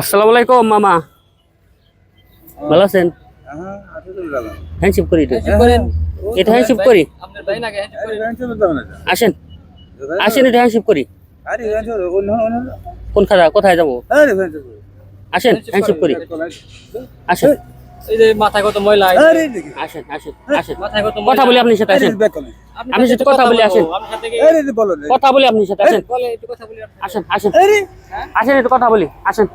আসসালামু আলাইকুম মামা। ভালো আছেন? হ্যান্ডশিপ করি এটা এটা হ্যান্ডশিপ করি? আসেন। আসেন এটা হ্যান্ডশিপ করি। কোন খাতা কোথায় যাব? আসেন হ্যান্ডশিপ করি। আসেন। এই যে মাথায় কত ময়লা আসেন আসেন আসেন। মাথায় কত কথা বলি আপনার সাথে আসেন। আমি সাথে কথা বলি আসেন। আপনার সাথে কি কথা বলি আপনার সাথে আসেন। বলে একটু কথা বলি আপনার আসেন আসেন। আসেন একটু কথা বলি আসেন।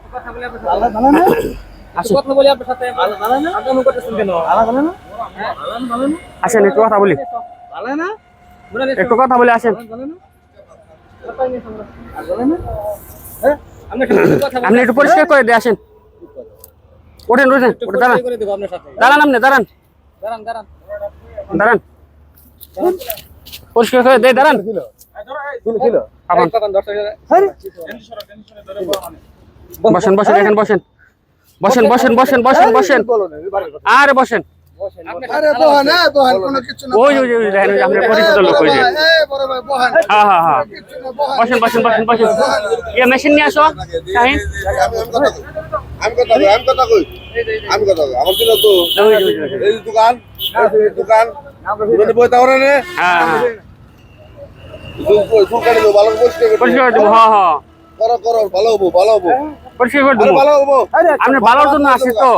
আসেন। কথা বলি আপনার সাথে। আপনি করতেছেন কেন আসেন একটু কথা বলি। একটু কথা বলি আসেন। বলি আপনি একটু পরিষ্কার করে দিয়ে আসেন। ওঠেন ওঠেন ওঠে দাঁড়ান। দাঁড়ান আপনি দাঁড়ান। দাঁড়ান পরিষ্কার করে দেয় দাঁড়ান। আপন বসেন বসেন এখানে বসেন। বসেন বসেন বসেন বসেন। বসেন আরে বসেন। আরে বহান এ বহান কোনো কিছু না ওই ওই ওই দেখেন ওই পরিচিত লোক ওই যে বড় ভাই বহান হ্যাঁ হ্যাঁ হ্যাঁ বহান বসেন। বসেন বসেন বসেন ইয়ে মেশিন নিয়ে আসো। শাহিন। আমি কথা কই আমি কথা কই আমি কথা কই। আমার দিন তো ওই যে, ওই যে, ওই। যে। এই দোকান এই দোকান। দোকানে বই তাওরা নে হ্যাঁ হ্যাঁ দোকানে তো ভালো করে পরিষ্কার করে দেবো হ্যাঁ হ্যাঁ করো করো ভালো হব ভালো হব। পরিষ্কার করে আরে দেবো আপনি ভালোর জন্য আসে তো।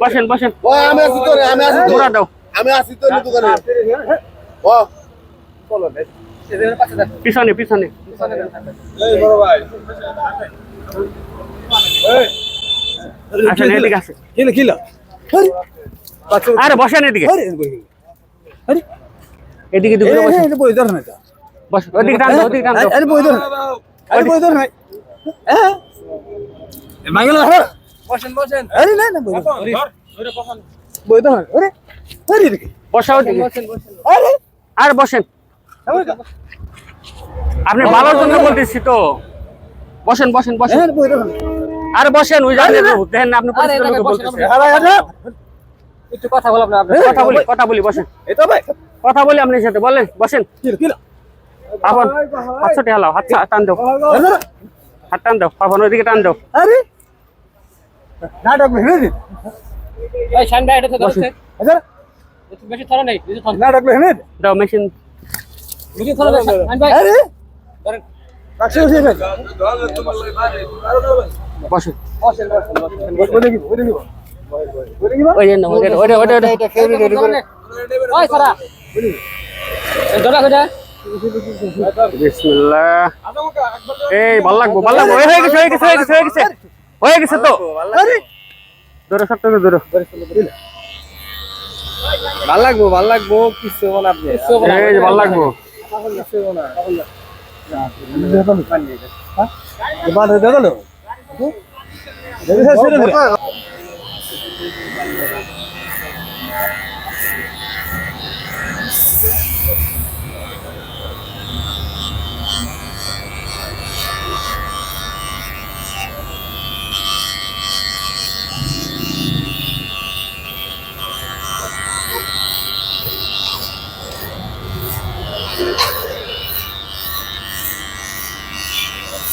বসেন বসেন। ও, আমি আছি তো আমি আছি ঘোরা দাও। আমি আছি তো দোকানে। ও। পিছনে পিছনে। এই বড় ভাই। আসেন এদিকে আসেন। Kilo kilo. আরে বসেন এদিকে। এদিকে এদিকে ঘুরে বসেন। বই ধর না বস ওদিকে টান ওদিকে টান আরে বই ধর। আরে বই ধর না। হ্যাঁ? মাইগেল বসেন বসেন। আরে না না বই ধর আরে আরে দেখি বসা ওদিকে বসেন বসেন। আরে আর বসেন। আপনি ভালোর জন্য বলতেছি তো। বসেন বসেন বসেন। হ্যাঁ আর বসেন ওই জানেন দেখেন না আপনি একটু কথা আপনার কথা বলি কথা বলি বসেন। এই তো ভাই। কথা বলি আপনার সাথে বলেন বসেন। কিলো কিলো হাত ছুটে হালাও হাত টান দাও। হাত টান দাও পাপন ওইদিকে টান দাও। আরে! নাটক মেরে দিন এই শান ভাই এটা তো ধরছে। আচ্ছা। একটু বেশি ধরে নেই বেশি ধরে। নাটক দিন দাও মেশিন। বেশি শান ভাই আরে! ধরেন। কাছে বসে বসে। বসে বসে দেখি বসে দেখি। ওই যে না, ওই এটা খেয়ে রেডি করে ওই সারা। ধরা হয়ে যায় বিসমিল্লাহ। এই ভালো লাগবো ভালো লাগবো। হয়ে গেছে হয়ে গেছে হয়ে গেছে হয়ে গেছে। হয়ে গেছে তো। ধরো সব থেকে ধরো। ভালো লাগবো ভালো লাগবো কিছু বল আপনি। এই ভালো লাগবো। হয়ে।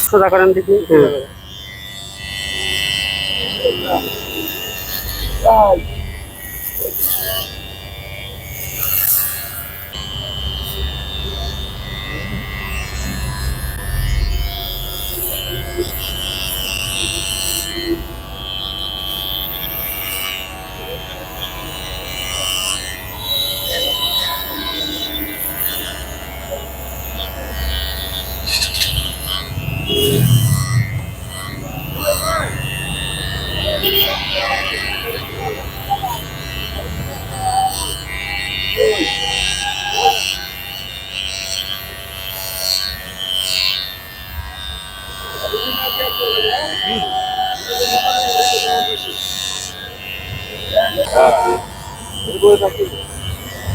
সোজা করেন দেখি হ্যাঁ।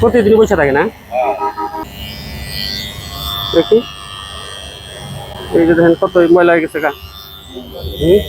প্রতিদিন বসে থাকে না? দেখি। এই যে দেখেন কত ময়লা হয়ে গেছে গা। হুম।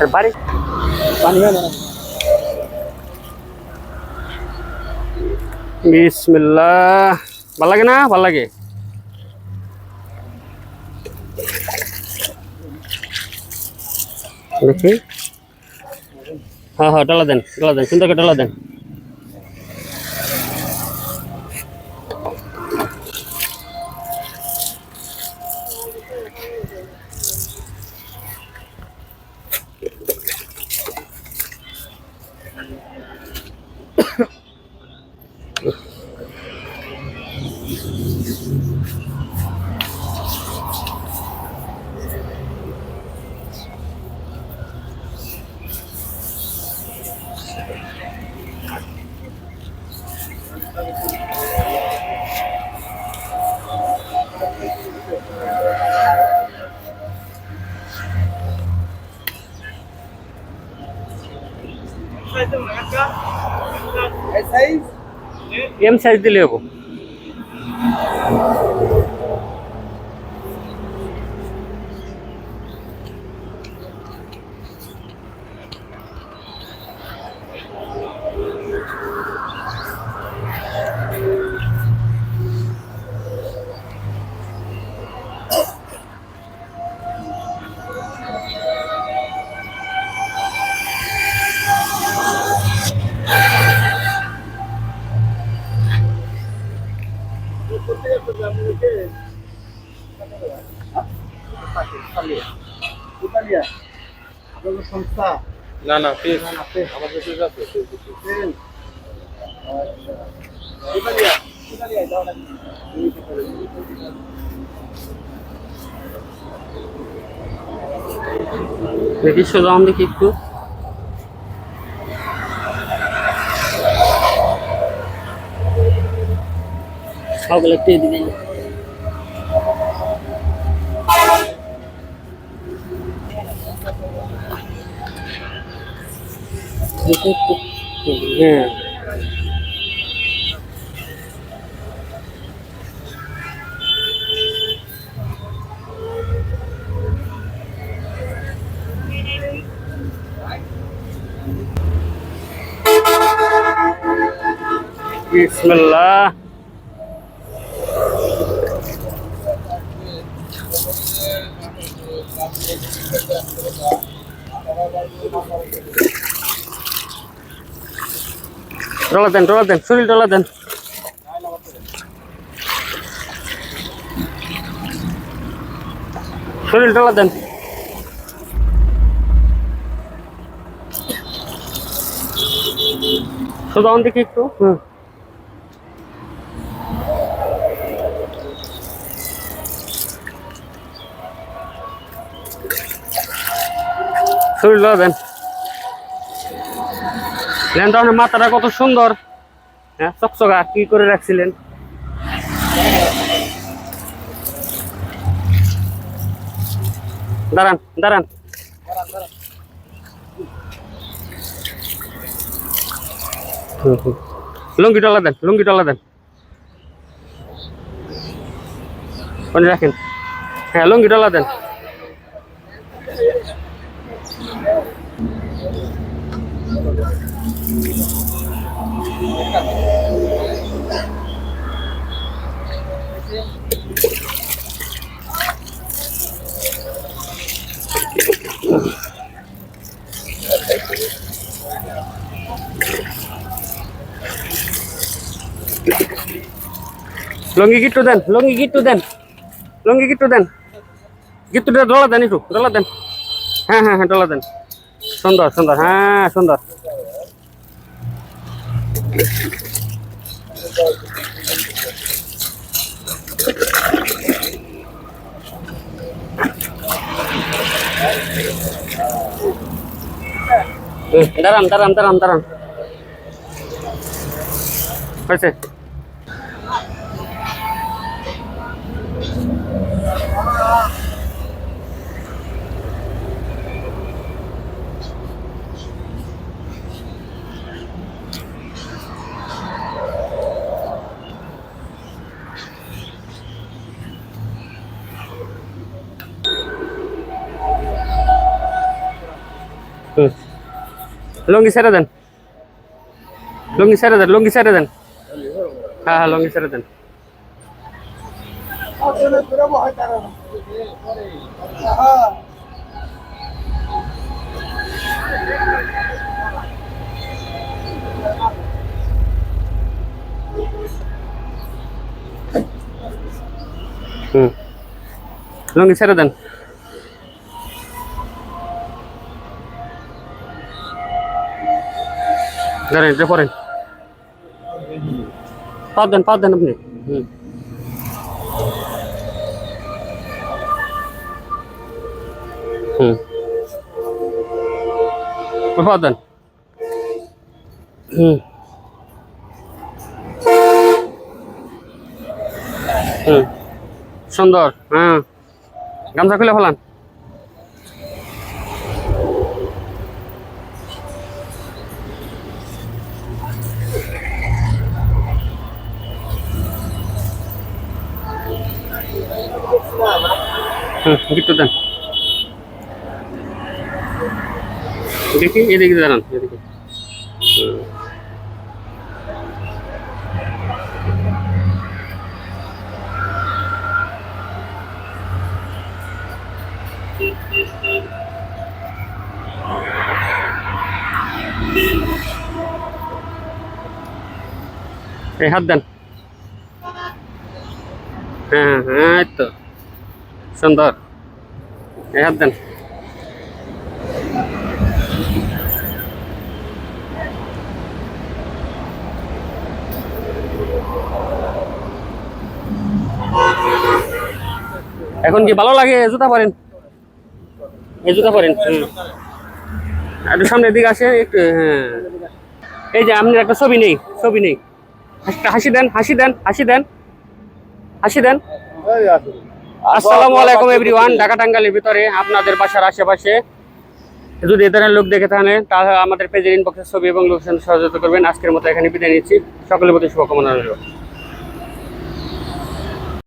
আর বাড়ি? পানি বিসমিল্লাহ। ভালো লাগে না? ভালো লাগে? দেখি। হ্যাঁ হ্যাঁ ডালা দেন ডালা দেন, সুন্দর করে ডলা দেন। एम साइज़ दिले को না না ফিস আমাদের ফিস আছে দেখি দেখি একটু সবগুলো একটু এদিকে নিয়ে। দেখি একটু। হ্যাঁ বিসমিল্লাহ ডলা দেন ডলা দেন শরীর ডলা দেন শরীর ডলা দেন সোজা দেখি একটু হুম শরীর ডলা দেন ল্যান্ডনের মাথাটা কত সুন্দর। হ্যাঁ চকচকা, কি করে রাখছিলেন? দাঁড়ান দাঁড়ান। লুঙ্গি টলা দেন, লুঙ্গি টলা দেন। রাখেন। হ্যাঁ লুঙ্গি টলা দেন। লঙ্গি গিট্টু দেন লঙ্গি গিট্টু দেন লঙ্গি গিট্টু দেন গিট্টুটা ডলা দেন একটু ডলা দেন হ্যাঁ হ্যাঁ হ্যাঁ ডলা দেন সুন্দর সুন্দর হ্যাঁ সুন্দর হুম, দাঁড়ান দাঁড়ান দাঁড়ান দাঁড়ান হয়েছে লুঙ্গি ছেড়ে দেন লুঙ্গি ছেড়ে দেন লুঙ্গি ছেড়ে দেন হ্যাঁ হ্যাঁ লুঙ্গি ছেড়ে দেন হুম লুঙ্গি ছেড়ে দেন দাঁড়ান এটা দেন পাও দেন আপনি। হুম। হুম। দেন। হুম। হুম। সুন্দর হ্যাঁ গামছা খুলে ফেলান। গিট্টু দেন। দেখি এদিকে দাঁড়ান এদিকে। এই হাত দেন। হ্যাঁ হ্যাঁ তো। সুন্দর। দেন। এখন কি ভালো লাগে জুতা পরেন? এই জুতা পরেন। একটু সামনের দিকে আসে একটু হ্যাঁ। এই যে আপনার একটা ছবি নেই ছবি নেই। হাসি দেন হাসি দেন হাসি দেন। হাসি দেন। আসসালামু আলাইকুম এভরিওয়ান। ঢাকা টাঙ্গালের ভিতরে আপনাদের বাসার আশেপাশে। যদি এ ধরনের লোক দেখে থাকেন তাহলে আমাদের পেজের ইনবক্সের ছবি এবং লোকেশন সহযোগিতা করবেন। আজকের মতো এখানে বিদায় নিচ্ছি। সকলের প্রতি শুভকামনা রইল।